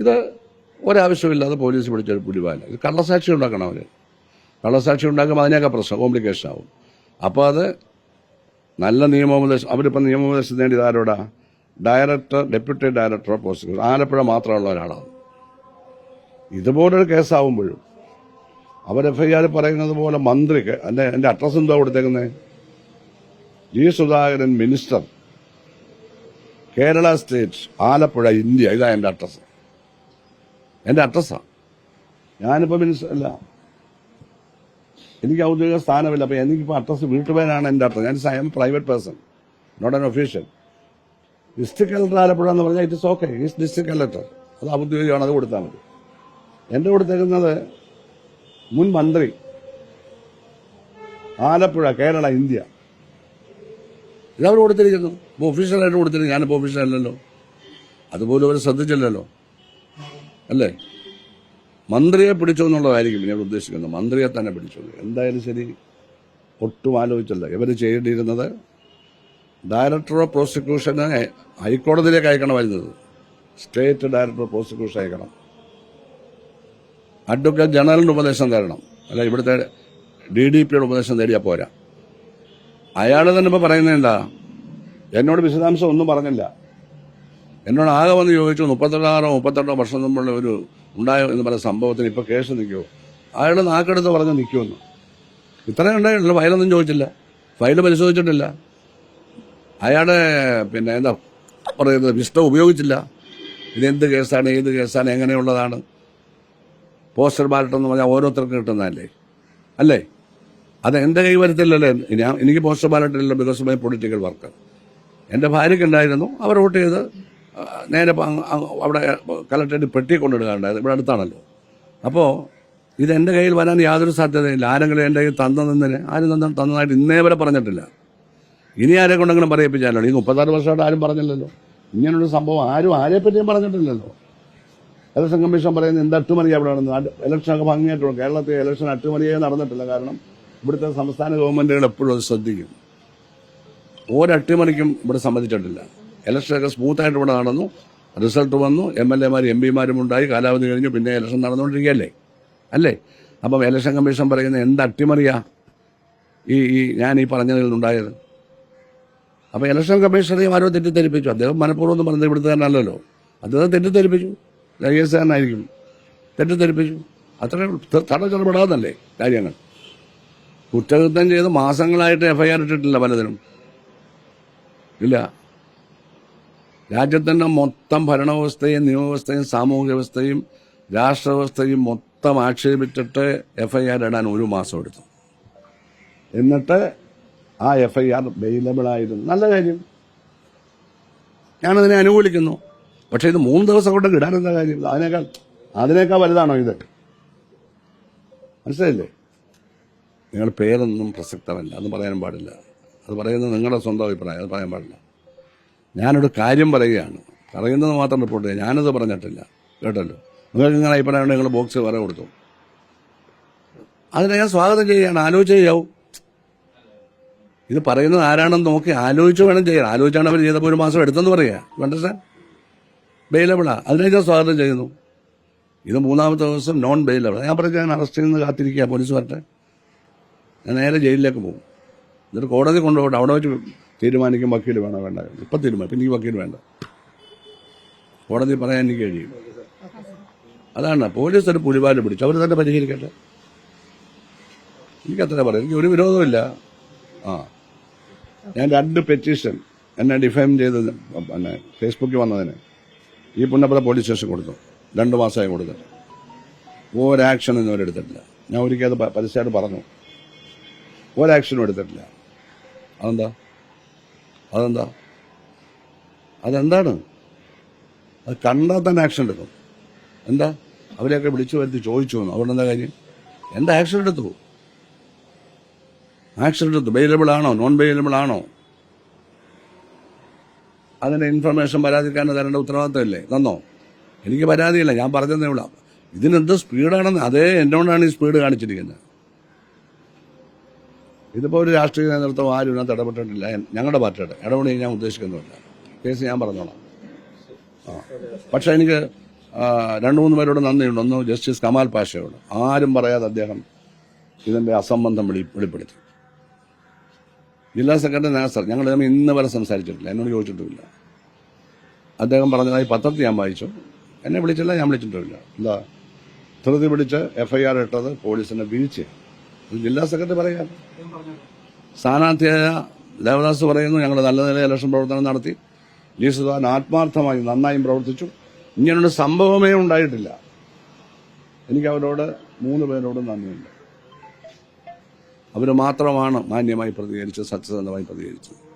ഇത് ഒരാവശ്യമില്ലാതെ പോലീസ് പിടിച്ചൊരു പുലിവാല. ഇത് കള്ളസാക്ഷി ഉണ്ടാക്കണം അവർ കള്ളസാക്ഷി ഉണ്ടാക്കുമ്പോൾ അതിനൊക്കെ പ്രശ്നം കോംപ്ലിക്കേഷൻ ആവും. അപ്പോൾ അത് നല്ല നിയമോപദേശം അവരിപ്പം നിയമോപദേശം നേടിയത് ആരോടാ director deputy director of prosecution Alappuzha മാത്രമുള്ള ഒരാളാണ്. ഇതുപോലൊരു കേസാവുമ്പോഴും അവർ എഫ് ഐ ആർ പറയുന്നത് പോലെ മന്ത്രിക്ക് എന്റെ എന്റെ അഡ്രസ് എന്തോ കൊടുത്തേക്കുന്നത് G Sudhakaran minister. Kerala state Alappuzha India. ഇതാ എന്റെ അഡ്രസ് എന്റെ അഡ്രസ്സാണ് ഞാനിപ്പോൾ മിനിസ്റ്റർ അല്ല. എനിക്ക് ഔദ്യോഗിക സ്ഥാനമില്ല. അപ്പോൾ എനിക്കിപ്പോൾ അഡ്രസ് വീട്ടുപേരാണ് എന്റെ അഡ്രസ് ഞാൻ I am private person not an official. District collector Alappuzha എന്ന് പറഞ്ഞാൽ it is okay. Is district collector. അത് ഔദ്യോഗികമാണ് അത് കൊടുത്താൽ മതി. എന്റെ കൊടുത്തേക്കുന്നത് മുൻ മന്ത്രി ആലപ്പുഴ കേരള ഇന്ത്യ. ഇതവർ കൊടുത്തിരിക്കുന്നു. ഇപ്പോൾ ഒഫീഷ്യലായിട്ട് കൊടുത്തിരിക്കുന്നു. ഞാനിപ്പോൾ ഒഫീഷ്യലല്ലോ അതുപോലും അവർ ശ്രദ്ധിച്ചില്ലല്ലോ. അല്ലേ? മന്ത്രിയെ പിടിച്ചു എന്നുള്ളതായിരിക്കും ഞാൻ ഉദ്ദേശിക്കുന്നത്. മന്ത്രിയെ തന്നെ പിടിച്ചു. എന്തായാലും ശരി ഒട്ടും ആലോചിച്ചല്ല. ഇവർ ചെയ്യേണ്ടിയിരുന്നത് ഡയറക്ടർ ഓഫ് പ്രോസിക്യൂഷനെ ഹൈക്കോടതിയിലേക്ക് അയക്കണമായിരുന്നത് സ്റ്റേറ്റ് ഡയറക്ടർ ഓഫ് പ്രോസിക്യൂഷൻ അയക്കണം. അഡ്വക്കേറ്റ് ജനറലിന്റെ ഉപദേശം തരണം. അല്ല ഇവിടുത്തെ ഡി ഡി പിയുടെ ഉപദേശം തേടിയാൽ പോരാ. അയാൾ തന്നെ ഇപ്പോൾ പറയുന്നത് എന്താ? എന്നോട് വിശദാംശം ഒന്നും പറഞ്ഞില്ല. എന്നോട് ആകെ വന്ന് ചോദിച്ചു മുപ്പത്തെട്ടാറോ മുപ്പത്തെട്ടോ വർഷം മുമ്പുള്ള ഒരു ഉണ്ടായോ എന്ന് പറയുന്ന സംഭവത്തിന് ഇപ്പോൾ കേസ് നിൽക്കുമോ അയാൾ നാക്കെടുത്ത് പറഞ്ഞ് നിൽക്കുമെന്ന് ഇത്രയും ഉണ്ടായിട്ടുള്ളൂ ഫയലൊന്നും ചോദിച്ചില്ല. ഫയൽ പരിശോധിച്ചിട്ടില്ല. അയാളുടെ പിന്നെ എന്താ പറയുന്നത് വിഷ്ടം ഉപയോഗിച്ചില്ല. ഇതെന്ത് കേസാണ് ഏത് കേസാണ് എങ്ങനെയുള്ളതാണ്? പോസ്റ്റർ ബാലറ്റ് എന്ന് പറഞ്ഞാൽ ഓരോരുത്തർക്കും കിട്ടുന്നതല്ലേ? അല്ലേ? അത് എന്റെ കൈ വരുത്തില്ലല്ലേ? ഞാൻ എനിക്ക് പോസ്റ്റർ ബാലറ്റ് ഇല്ലല്ലോ ബിക്കോസ് മൈ പൊളിറ്റിക്കൽ വർക്ക് എന്റെ ഭാര്യയ്ക്ക് ഉണ്ടായിരുന്നു അവർ വോട്ട് ചെയ്ത് നേരെ അവിടെ കലക്ടറേറ്റ് പെട്ടി കൊണ്ടിടുകയുണ്ടായത് ഇവിടെ അടുത്താണല്ലോ. അപ്പോൾ ഇത് എന്റെ കയ്യിൽ വരാൻ യാതൊരു സാധ്യതയില്ല. ആരെങ്കിലും എന്റെ കയ്യിൽ തന്നതിന് ആരും തന്ന തന്നതായിട്ട് ഇന്നേ വരെ പറഞ്ഞിട്ടില്ല. ഇനി ആരെ കൊണ്ടെങ്കിലും പറയിപ്പിച്ചാലോ? ഈ മുപ്പത്താറ് വർഷമായിട്ട് ആരും പറഞ്ഞില്ലല്ലോ. ഇങ്ങനൊരു സംഭവം ആരും ആരെ പറ്റിയും പറഞ്ഞിട്ടില്ലല്ലോ. ഇലക്ഷൻ കമ്മീഷൻ പറയുന്നത് എന്ത് അട്ടുമണി അവിടെ നടന്നത് ഇലക്ഷനൊക്കെ ഭംഗിയായിട്ടുള്ളൂ കേരളത്തിൽ ഇലക്ഷൻ അട്ടുമറിയേ നടന്നിട്ടില്ല. കാരണം ഇവിടുത്തെ സംസ്ഥാന ഗവൺമെന്റുകൾ എപ്പോഴും അത് ശ്രദ്ധിക്കും. ഒരട്ടിമറിക്കും ഇവിടെ സമ്മതിച്ചിട്ടില്ല. ഇലക്ഷനൊക്കെ സ്മൂത്തായിട്ട് ഇവിടെ നടന്നു. റിസൾട്ട് വന്നു. എം എൽ എമാരും എം പിമാരും ഉണ്ടായി. കാലാവധി കഴിഞ്ഞു. പിന്നെ ഇലക്ഷൻ നടന്നുകൊണ്ടിരിക്കുകയല്ലേ? അല്ലേ? അപ്പം ഇലക്ഷൻ കമ്മീഷൻ പറയുന്ന എന്ത് അട്ടിമറിയാ? ഈ ഈ ഞാൻ ഈ പറഞ്ഞതിൽ നിന്നുണ്ടായത്. അപ്പോൾ ഇലക്ഷൻ കമ്മീഷണറെയും ആരോ തെറ്റിദ്ധരിപ്പിച്ചു. അദ്ദേഹം മനഃപൂർവം ഒന്നും പറഞ്ഞത് ഇവിടുത്തെ തന്നെ അല്ലല്ലോ അദ്ദേഹം തെറ്റിദ്ധരിപ്പിച്ചു. ലഗേജുകാരനായിരിക്കും തെറ്റിദ്ധരിപ്പിച്ചു. അത്രയും ചെറുപെടാതല്ലേ കാര്യങ്ങൾ. കുറ്റകൃത്യം ചെയ്ത് മാസങ്ങളായിട്ട് എഫ്ഐആർ ഇട്ടിട്ടില്ല പലതിനും. ഇല്ല. രാജ്യത്തിന്റെ മൊത്തം ഭരണവ്യവസ്ഥയും നിയമവ്യവസ്ഥയും സാമൂഹിക വ്യവസ്ഥയും രാഷ്ട്രവ്യവസ്ഥയും മൊത്തം ആക്ഷേപിച്ചിട്ട് എഫ് ഐ ആർ ഇടാൻ ഒരു മാസം എടുത്തു. എന്നിട്ട് ആ എഫ് എഫ്ഐആർ ആർ ആയിരുന്നു. നല്ല കാര്യം. ഞാനതിനെ അനുകൂലിക്കുന്നു. പക്ഷേ ഇത് മൂന്ന് ദിവസം കൊണ്ട് ഇടാനെന്താ കാര്യം. അതിനേക്കാൾ അതിനേക്കാൾ വലുതാണോ ഇത്? മനസ്സിലായില്ലേ? നിങ്ങളുടെ പേരൊന്നും പ്രസക്തമല്ല. അത് പറയാനും പാടില്ല. അത് പറയുന്നത് നിങ്ങളുടെ സ്വന്തം അഭിപ്രായം. അത് പറയാൻ പാടില്ല. ഞാനൊരു കാര്യം പറയുകയാണ്. പറയുന്നത് മാത്രം റിപ്പോർട്ട് ചെയ്യാം. ഞാനത് പറഞ്ഞിട്ടില്ല. കേട്ടല്ലോ? നിങ്ങൾക്ക് നിങ്ങളുടെ അഭിപ്രായം നിങ്ങൾ ബോക്സ് വേറെ കൊടുത്തു? അതിനെ ഞാൻ സ്വാഗതം ചെയ്യുകയാണ്. ആലോചിച്ച് ചെയ്യാവൂ. ഇത് പറയുന്നത് ആരാണെന്ന് നോക്കി ആലോചിച്ച് വേണം ചെയ്യാൻ. ആലോചിച്ചാണ് അവർ ചെയ്തപ്പോൾ ഒരു മാസം എടുത്തെന്ന് പറയുക അണ്ടർസ്റ്റാൻഡ് ബെയിലബിളാ അതിനെ ഞാൻ സ്വാഗതം ചെയ്യുന്നു. ഇത് മൂന്നാമത്തെ ദിവസം നോൺ ബെയിലബിൾ ഞാൻ പറഞ്ഞു ഞാൻ അറസ്റ്റ് ചെയ്യുന്നത് കാത്തിരിക്കുക പോലീസ് വരട്ടെ. ഞാൻ നേരെ ജയിലിലേക്ക് പോകും. എന്നിട്ട് കോടതി കൊണ്ടുപോകട്ടെ. അവിടെ വെച്ച് തീരുമാനിക്കും വക്കീൽ വേണോ വേണ്ട. ഇപ്പം തീരുമാനം പിന്നെ ഈ വക്കീൽ വേണ്ട. കോടതി പറയാൻ എനിക്ക് കഴിയും. അതാണ് പോലീസ് ഒരു പുലിവാൽ പിടിച്ചു. അവർ തന്നെ പരിഹരിക്കട്ടെ. എനിക്കത്ര പറയാം. എനിക്ക് ഒരു വിരോധമില്ല ആ. ഞാൻ രണ്ട് പെറ്റീഷൻ എന്നെ ഡിഫൈം ചെയ്ത് പിന്നെ ഫേസ്ബുക്കിൽ വന്നതിന് ഈ പുന്നപ്പുറ പോലീസ് സ്റ്റേഷൻ കൊടുത്തു. രണ്ട് മാസമായി കൊടുത്തിട്ട് ഒരാക്ഷനും ഒന്നും എടുത്തിട്ടില്ല. ഞാൻ ഒരിക്കൽ അത് പരസ്യമായിട്ട് പറഞ്ഞു. ഒരാക്ഷനും എടുത്തിട്ടില്ല. അതെന്താ? അതെന്താ? അതെന്താണ്? അത് കണ്ടാൽ തന്നെ ആക്ഷൻ എടുക്കും. എന്താ? അവരെയൊക്കെ വിളിച്ചു വരുത്തി ചോദിച്ചു വന്നു. അതുകൊണ്ട് എന്താ കാര്യം? എന്താ ആക്ഷൻ എടുത്തു? ആക്ഷൻ എടുത്തു. ബെയിലബിൾ ആണോ? നോൺ ബെയിലബിൾ ആണോ? അതിന് ഇൻഫർമേഷൻ പരാതിക്കാരന് തരേണ്ട ഉത്തരവാദിത്തമില്ലേ? തന്നോ? എനിക്ക് പരാതിയില്ല. ഞാൻ പറഞ്ഞതേ ഉള്ളൂ. ഇതിനെന്ത് സ്പീഡാണെന്ന് അതേ എന്നോടാണ് ഈ സ്പീഡ് കാണിച്ചിരിക്കുന്നത്. ഇതിപ്പോൾ ഒരു രാഷ്ട്രീയ നേതൃത്വം ആരും ഇതിനകത്ത് ഇടപെട്ടിട്ടില്ല. ഞങ്ങളുടെ പാർട്ടിയുടെ. ഇടപെടി ഞാൻ ഉദ്ദേശിക്കുന്നുമില്ല കേസ് ഞാൻ പറഞ്ഞോളാം. ആ. പക്ഷെ എനിക്ക് രണ്ട് മൂന്ന് പേരോട് നന്ദിയുണ്ട്. ഒന്ന് ജസ്റ്റിസ് കമാൽ പാഷയോട്. ആരും പറയാതെ അദ്ദേഹം ഇതിന്റെ അസംബന്ധം വെളി വെളിപ്പെടുത്തി. ജില്ലാ സെക്രട്ടറി നാസർ ഞങ്ങൾ തമ്മിൽ ഇന്ന് വരെ സംസാരിച്ചിട്ടില്ല. എന്നോട് ചോദിച്ചിട്ടുമില്ല. അദ്ദേഹം പറഞ്ഞതായി പത്രത്തിൽ ഞാൻ വായിച്ചു. എന്നെ വിളിച്ചില്ല ഞാൻ വിളിച്ചിട്ടുമില്ല. എന്താ? ധൃതി പിടിച്ച് എഫ്ഐആർ ഇട്ടത് പോലീസിന്റെ വീഴ്ച ജില്ലാ സെക്രട്ടറി പറയാം. സ്ഥാനാർത്ഥിയായ ദേവദാസ് പറയുന്നു ഞങ്ങൾ നല്ല നിലയിൽ ഇലക്ഷൻ പ്രവർത്തനം നടത്തി. ജി ആത്മാർത്ഥമായി നന്നായും പ്രവർത്തിച്ചു. ഇങ്ങനൊരു സംഭവമേ ഉണ്ടായിട്ടില്ല. എനിക്ക് അവരോട് മൂന്ന് പേരോടും നന്ദിയുണ്ട്. അവർ മാത്രമാണ് മാന്യമായി പ്രതികരിച്ചത് സത്യസന്ധമായി പ്രതികരിച്ചത്.